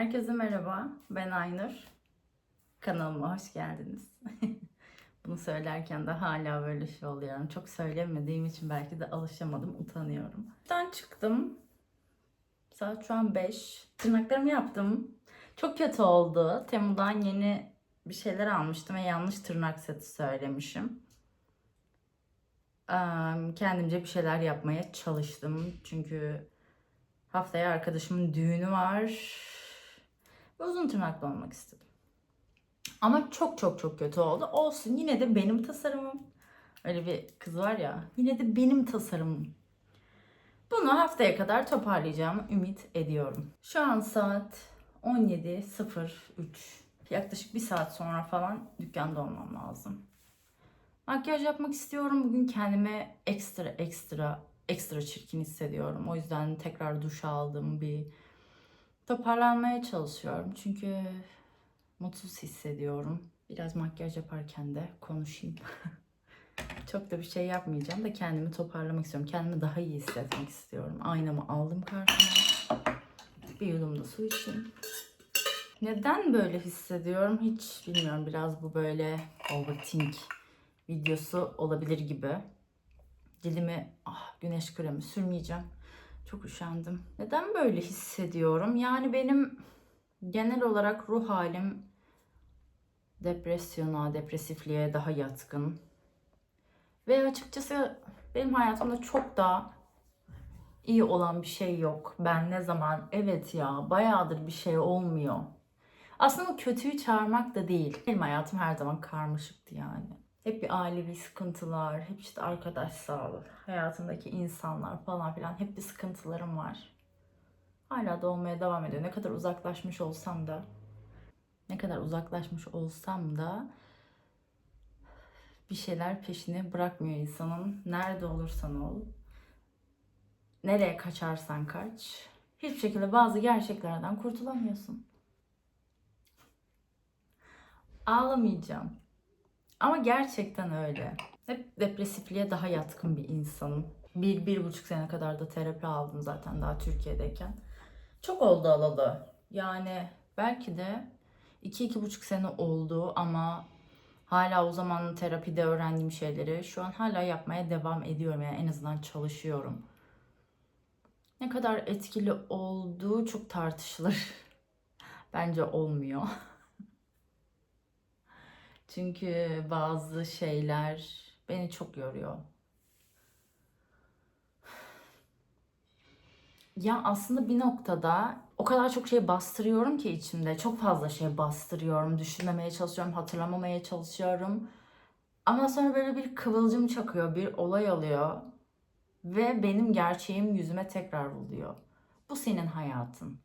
Herkese merhaba, ben Aynur. Kanalıma hoş geldiniz. Bunu söylerken de hala böyle şey oluyorum. Çok söylemediğim için belki de alışamadım, utanıyorum. Ben çıktım. Saat şu an 5. Tırnaklarımı yaptım. Çok kötü oldu. Temu'dan yeni bir şeyler almıştım ve yanlış tırnak seti söylemişim. Kendimce bir şeyler yapmaya çalıştım. Çünkü haftaya arkadaşımın düğünü var. Ve uzun tırnaklı olmak istedim. Ama çok çok çok kötü oldu. Olsun yine de benim tasarımım. Öyle bir kız var ya. Yine de benim tasarımım. Bunu haftaya kadar toparlayacağımı ümit ediyorum. Şu an saat 17.03. Yaklaşık bir saat sonra falan dükkanda olmam lazım. Makyaj yapmak istiyorum. Bugün kendime ekstra ekstra ekstra çirkin hissediyorum. O yüzden tekrar duş aldım. Bir toparlanmaya çalışıyorum. Çünkü mutsuz hissediyorum. Biraz makyaj yaparken de konuşayım. Çok da bir şey yapmayacağım da kendimi toparlamak istiyorum. Kendimi daha iyi hissetmek istiyorum. Aynamı aldım karşıma. Bir yudum da su içeyim. Neden böyle hissediyorum hiç bilmiyorum. Biraz bu böyle overthink videosu olabilir gibi. Dilimi ah, güneş kremi sürmeyeceğim. Çok üşendim. Neden böyle hissediyorum? Yani benim genel olarak ruh halim depresyona, depresifliğe daha yatkın. Ve açıkçası benim hayatımda çok da iyi olan bir şey yok. Ben ne zaman evet ya bayağıdır bir şey olmuyor. Aslında kötüyü çağırmak da değil. Benim hayatım her zaman karmaşıktı yani. Hep bir ailevi sıkıntılar, hep işte arkadaş sağlığı, hayatımdaki insanlar falan filan hep bir sıkıntılarım var. Hala da olmaya devam ediyor. Ne kadar uzaklaşmış olsam da, ne kadar uzaklaşmış olsam da bir şeyler peşini bırakmıyor insanın. Nerede olursan ol, nereye kaçarsan kaç, hiçbir şekilde bazı gerçeklerden kurtulamıyorsun. Ağlamayacağım. Ama gerçekten öyle. Hep depresifliğe daha yatkın bir insanım. Bir, bir buçuk sene kadar da terapi aldım zaten daha Türkiye'deyken. Çok oldu alalı. Yani belki de iki, iki buçuk sene oldu ama hala o zaman terapide öğrendiğim şeyleri şu an hala yapmaya devam ediyorum. Yani en azından çalışıyorum. Ne kadar etkili olduğu çok tartışılır. Bence olmuyor. Çünkü bazı şeyler beni çok yoruyor. Ya aslında bir noktada o kadar çok şey bastırıyorum ki içimde. Çok fazla şey bastırıyorum. Düşünmemeye çalışıyorum, hatırlamamaya çalışıyorum. Ama sonra böyle bir kıvılcım çakıyor, bir olay oluyor. Ve benim gerçeğim yüzüme tekrar vuruyor. Bu senin hayatın.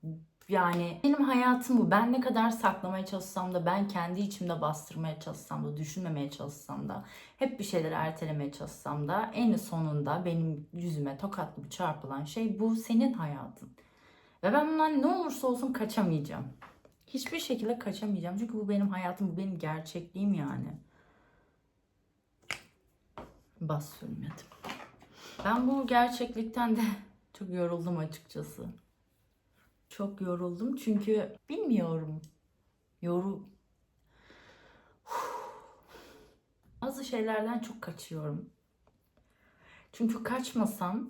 Yani benim hayatım bu. Ben ne kadar saklamaya çalışsam da, ben kendi içimde bastırmaya çalışsam da, düşünmemeye çalışsam da, hep bir şeyleri ertelemeye çalışsam da en sonunda benim yüzüme tokatlı bir çarpılan şey bu senin hayatın. Ve ben bundan ne olursa olsun kaçamayacağım. Hiçbir şekilde kaçamayacağım. Çünkü bu benim hayatım, bu benim gerçekliğim yani. Bas sürmedim. Ben bu gerçeklikten de çok yoruldum açıkçası. Çok yoruldum çünkü bilmiyorum. Yoru Bazı şeylerden çok kaçıyorum. Çünkü kaçmasam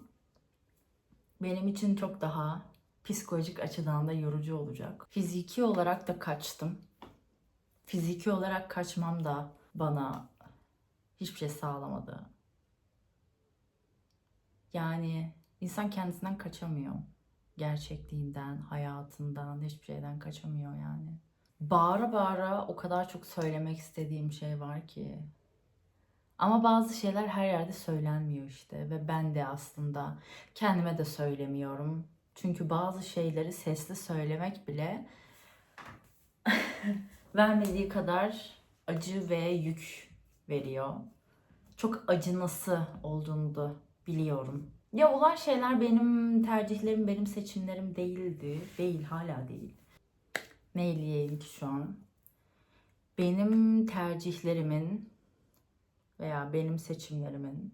benim için çok daha psikolojik açıdan da yorucu olacak. Fiziki olarak da kaçtım. Fiziki olarak kaçmam da bana hiçbir şey sağlamadı. Yani insan kendisinden kaçamıyor gerçekliğinden, hayatından, hiçbir şeyden kaçamıyor yani. Bağıra bağıra o kadar çok söylemek istediğim şey var ki. Ama bazı şeyler her yerde söylenmiyor işte ve ben de aslında kendime de söylemiyorum. Çünkü bazı şeyleri sesli söylemek bile vermediği kadar acı ve yük veriyor. Çok acınası olduğunu da biliyorum. Ya olan şeyler benim tercihlerim, benim seçimlerim değildi. Değil, hala değil. Ne eleyeyim ki şu an? Benim tercihlerimin veya benim seçimlerimin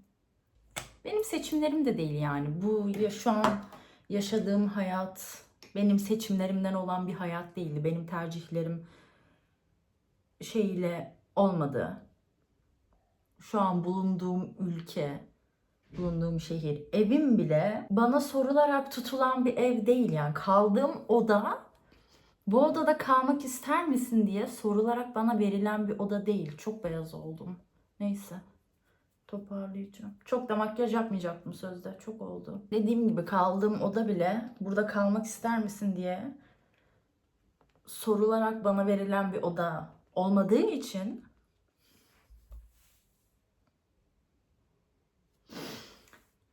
benim seçimlerim de değil yani. Bu ya şu an yaşadığım hayat Benim seçimlerimden olan bir hayat değildi. Benim tercihlerim şeyle olmadı. Şu an bulunduğum ülke, bulunduğum şehir, evim bile bana sorularak tutulan bir ev değil yani. Kaldığım oda bu odada kalmak ister misin diye sorularak bana verilen bir oda değil. Çok beyaz oldum. Neyse. Toparlayacağım. Çok da makyaj yapmayacaktım sözde. Çok oldu. Dediğim gibi kaldığım oda bile burada kalmak ister misin diye sorularak bana verilen bir oda olmadığı için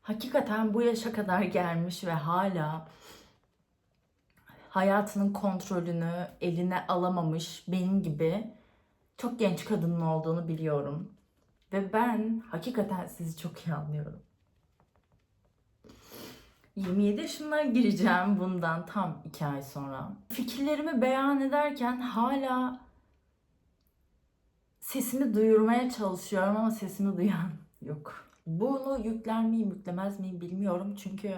hakikaten bu yaşa kadar gelmiş ve hala hayatının kontrolünü eline alamamış benim gibi çok genç kadının olduğunu biliyorum. Ve ben hakikaten sizi çok iyi anlıyorum. 27 yaşına gireceğim bundan tam 2 ay sonra. Fikirlerimi beyan ederken hala sesimi duyurmaya çalışıyorum ama sesimi duyan yok. Bunu yükler miyim yüklemez miyim bilmiyorum çünkü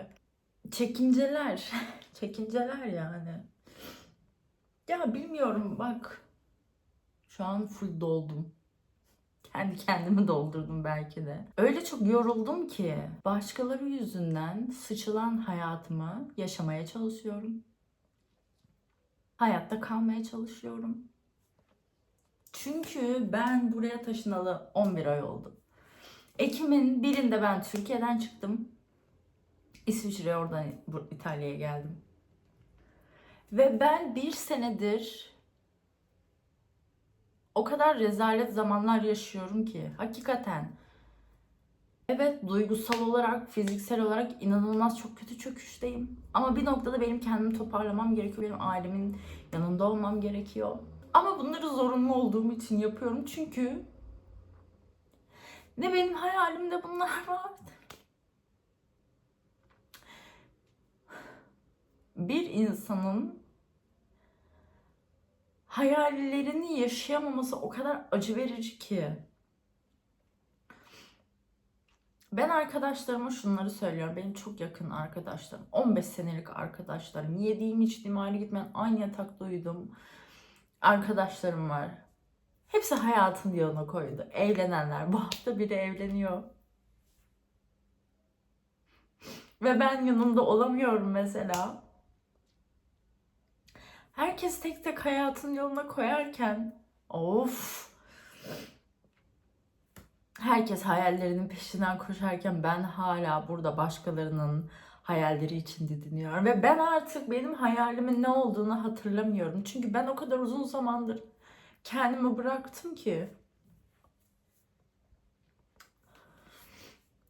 çekinceler, çekinceler yani. Ya bilmiyorum bak şu an full doldum. Kendi kendimi doldurdum belki de. Öyle çok yoruldum ki başkaları yüzünden sıçılan hayatımı yaşamaya çalışıyorum. Hayatta kalmaya çalışıyorum. Çünkü ben buraya taşınalı 11 ay oldu. Ekim'in birinde ben Türkiye'den çıktım. İsviçre'ye oradan İtalya'ya geldim. Ve ben bir senedir o kadar rezalet zamanlar yaşıyorum ki hakikaten. Evet duygusal olarak, fiziksel olarak inanılmaz çok kötü çöküşteyim. Ama bir noktada benim kendimi toparlamam gerekiyor. Benim ailemin yanında olmam gerekiyor. Ama bunları zorunlu olduğum için yapıyorum. Çünkü ne benim hayalimde bunlar var. Bir insanın hayallerini yaşayamaması o kadar acı verici ki. Ben arkadaşlarıma şunları söylüyorum. Benim çok yakın arkadaşlarım. 15 senelik arkadaşlarım. Yediğim içtiğim ayrı gitmeyen aynı yatakta uyudum. Arkadaşlarım var. Hepsi hayatın yoluna koydu. Evlenenler. Bu hafta biri evleniyor. Ve ben yanında olamıyorum mesela. Herkes tek tek hayatın yoluna koyarken of herkes hayallerinin peşinden koşarken ben hala burada başkalarının hayalleri için didiniyorum ve ben artık benim hayalimin ne olduğunu hatırlamıyorum. Çünkü ben o kadar uzun zamandır kendimi bıraktım ki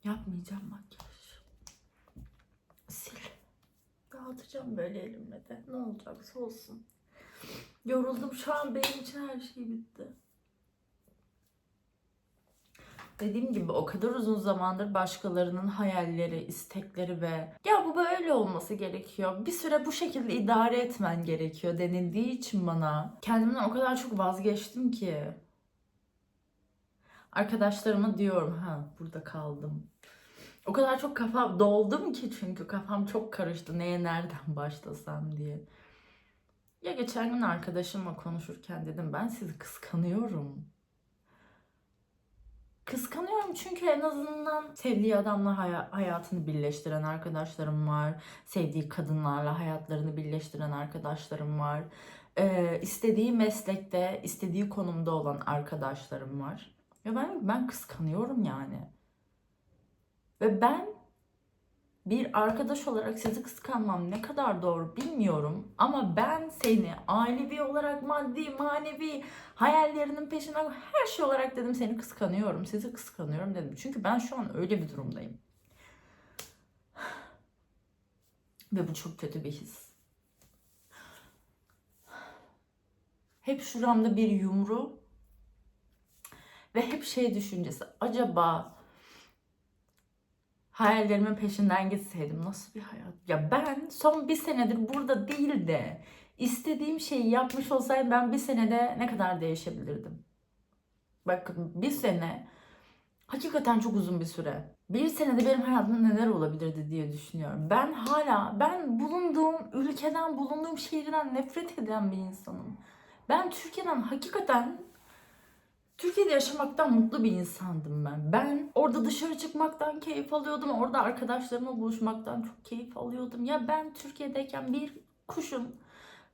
yapmayacağım makyaj. Sil. Dağıtacağım böyle elimle de. Ne olacaksa olsun. Yoruldum şu an benim için her şey bitti. Dediğim gibi o kadar uzun zamandır başkalarının hayalleri, istekleri ve ya bu böyle olması gerekiyor. Bir süre bu şekilde idare etmen gerekiyor denildiği için bana kendimden o kadar çok vazgeçtim ki. Arkadaşlarıma diyorum ha burada kaldım. O kadar çok kafa doldum ki çünkü kafam çok karıştı neye nereden başlasam diye. Ya geçen gün arkadaşımla konuşurken dedim ben sizi kıskanıyorum. Kıskanıyorum çünkü en azından sevdiği adamla haya- hayatını birleştiren arkadaşlarım var. Sevdiği kadınlarla hayatlarını birleştiren arkadaşlarım var. Ee, istediği meslekte, istediği konumda olan arkadaşlarım var. Ya ben ben kıskanıyorum yani. Ve ben bir arkadaş olarak sizi kıskanmam ne kadar doğru bilmiyorum. Ama ben seni ailevi olarak, maddi, manevi, hayallerinin peşinden her şey olarak dedim seni kıskanıyorum, sizi kıskanıyorum dedim. Çünkü ben şu an öyle bir durumdayım. Ve bu çok kötü bir his. Hep şuramda bir yumru ve hep şey düşüncesi. Acaba hayallerimin peşinden gitseydim nasıl bir hayat? Ya ben son bir senedir burada değil de istediğim şeyi yapmış olsaydım ben bir senede ne kadar değişebilirdim? Bakın bir sene hakikaten çok uzun bir süre. bir senede benim hayatımda neler olabilirdi diye düşünüyorum. Ben hala, ben bulunduğum ülkeden, bulunduğum şehirden nefret eden bir insanım. Ben Türkiye'den hakikaten Türkiye'de yaşamaktan mutlu bir insandım ben. Ben orada dışarı çıkmaktan keyif alıyordum. Orada arkadaşlarımla buluşmaktan çok keyif alıyordum. Ya ben Türkiye'deyken bir kuşun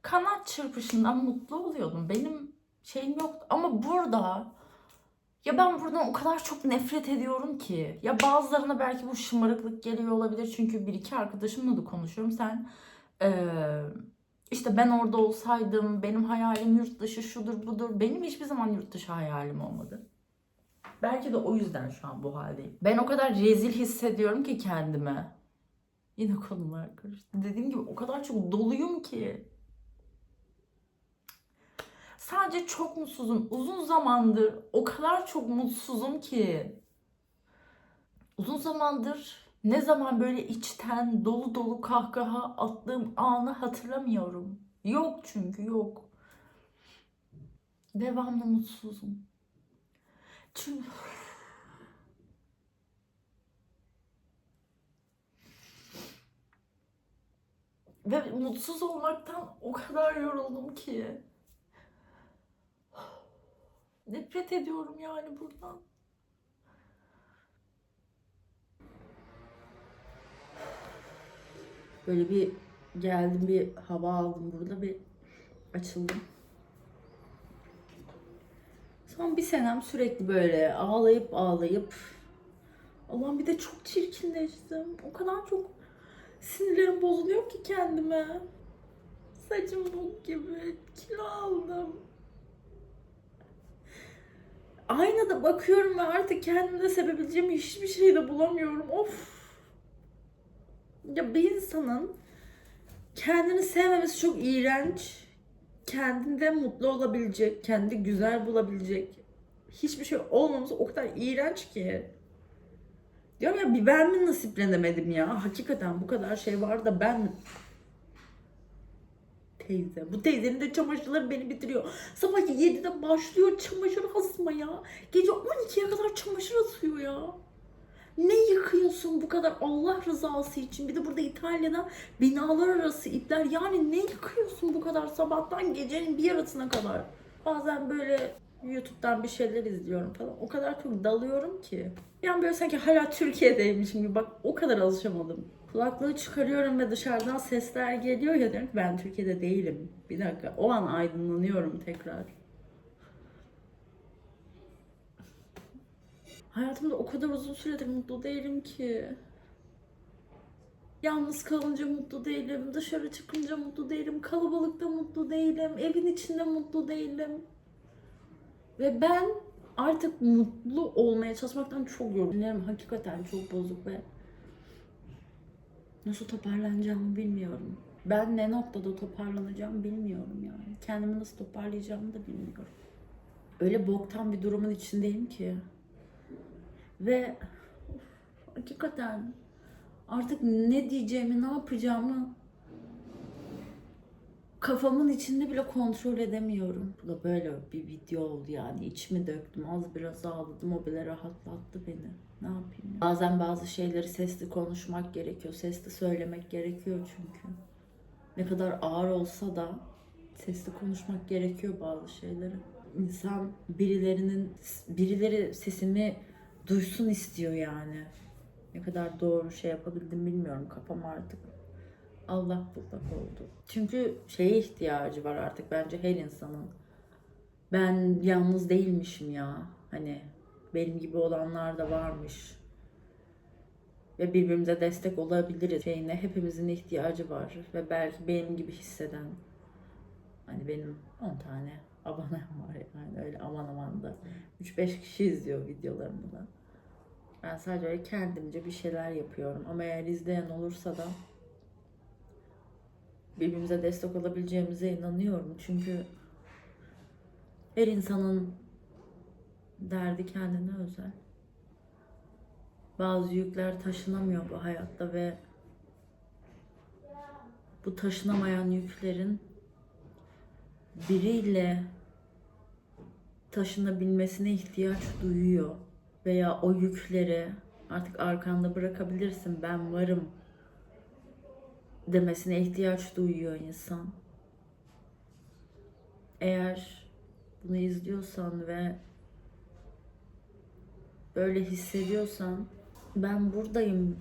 kanat çırpışından mutlu oluyordum. Benim şeyim yoktu. Ama burada ya ben buradan o kadar çok nefret ediyorum ki. Ya bazılarına belki bu şımarıklık geliyor olabilir. Çünkü bir iki arkadaşımla da konuşuyorum. Sen eee, işte ben orada olsaydım, benim hayalim yurt dışı şudur budur. Benim hiçbir zaman yurt dışı hayalim olmadı. Belki de o yüzden şu an bu haldeyim. Ben o kadar rezil hissediyorum ki kendime. Yine konular karıştı. Dediğim gibi o kadar çok doluyum ki. Sadece çok mutsuzum. Uzun zamandır o kadar çok mutsuzum ki. Uzun zamandır ne zaman böyle içten dolu dolu kahkaha attığım anı hatırlamıyorum. Yok çünkü yok. Devamlı mutsuzum. Çünkü ve mutsuz olmaktan o kadar yoruldum ki. Nefret ediyorum yani buradan. Böyle bir geldim bir hava aldım burada bir açıldım. Son bir senem sürekli böyle ağlayıp ağlayıp Allah'ım bir de çok çirkinleştim. O kadar çok sinirlerim bozuluyor ki kendime. Saçım bok gibi. Kilo aldım. Aynada bakıyorum ve artık kendimde sevebileceğim hiçbir şey de bulamıyorum. Of. Ya bir insanın kendini sevmemesi çok iğrenç. Kendinde mutlu olabilecek, kendi güzel bulabilecek hiçbir şey olmaması o kadar iğrenç ki. Diyorum ya bir ben mi nasiplenemedim ya? Hakikaten bu kadar şey var da ben teyze. Bu teyzenin de çamaşırları beni bitiriyor. Sabah 7'de başlıyor çamaşır asmaya. Gece 12'ye kadar çamaşır asıyor ya. Ne yıkıyorsun bu kadar Allah rızası için? Bir de burada İtalya'da binalar arası ipler. Yani ne yıkıyorsun bu kadar sabahtan gecenin bir yarısına kadar? Bazen böyle YouTube'dan bir şeyler izliyorum falan. O kadar çok dalıyorum ki. Yani böyle sanki hala Türkiye'deymişim gibi. Bak o kadar alışamadım. Kulaklığı çıkarıyorum ve dışarıdan sesler geliyor ya diyorum ki ben Türkiye'de değilim. Bir dakika o an aydınlanıyorum tekrar. Hayatımda o kadar uzun süredir mutlu değilim ki. Yalnız kalınca mutlu değilim, dışarı çıkınca mutlu değilim, kalabalıkta mutlu değilim, evin içinde mutlu değilim. Ve ben artık mutlu olmaya çalışmaktan çok. Sinirlerim hakikaten çok bozuk ve nasıl toparlanacağımı bilmiyorum. Ben ne noktada toparlanacağımı bilmiyorum yani. Kendimi nasıl toparlayacağımı da bilmiyorum. Öyle boktan bir durumun içindeyim ki. Ve of, hakikaten artık ne diyeceğimi, ne yapacağımı kafamın içinde bile kontrol edemiyorum. Bu da böyle bir video oldu yani. İçimi döktüm. Az biraz ağladım. O bile rahatlattı beni. Ne yapayım ya? Bazen bazı şeyleri sesli konuşmak gerekiyor. Sesli söylemek gerekiyor çünkü. Ne kadar ağır olsa da sesli konuşmak gerekiyor bazı şeyleri. İnsan birilerinin birileri sesimi duysun istiyor yani. Ne kadar doğru şey yapabildim bilmiyorum. Kafam artık Allah bullak oldu. Çünkü şeye ihtiyacı var artık bence her insanın. Ben yalnız değilmişim ya. Hani benim gibi olanlar da varmış. Ve birbirimize destek olabiliriz şeyine hepimizin ihtiyacı var. Ve belki benim gibi hisseden. Hani benim 10 tane abonem var yani öyle aman aman da 3-5 kişi izliyor videolarımı da. Ben sadece kendimce bir şeyler yapıyorum. Ama eğer izleyen olursa da birbirimize destek olabileceğimize inanıyorum. Çünkü her insanın derdi kendine özel. Bazı yükler taşınamıyor bu hayatta ve bu taşınamayan yüklerin biriyle taşınabilmesine ihtiyaç duyuyor veya o yükleri Artık arkanda bırakabilirsin. Ben varım demesine ihtiyaç duyuyor insan. Eğer bunu izliyorsan ve böyle hissediyorsan ben buradayım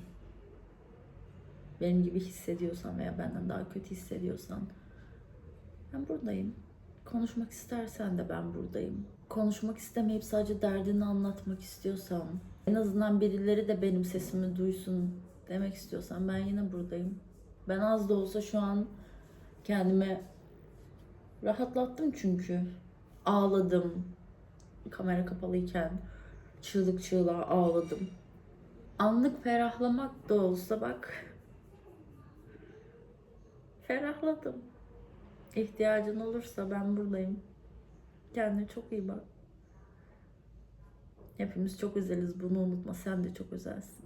benim gibi hissediyorsan veya benden daha kötü hissediyorsan ben buradayım. Konuşmak istersen de ben buradayım. Konuşmak istemeyip sadece derdini anlatmak istiyorsan, en azından birileri de benim sesimi duysun demek istiyorsan ben yine buradayım. Ben az da olsa şu an kendime rahatlattım çünkü. Ağladım. Kamera kapalıyken çığlık çığlığa ağladım. Anlık ferahlamak da olsa bak ferahladım. İhtiyacın olursa ben buradayım. Kendine çok iyi bak. Hepimiz çok özeliz bunu unutma. Sen de çok özelsin.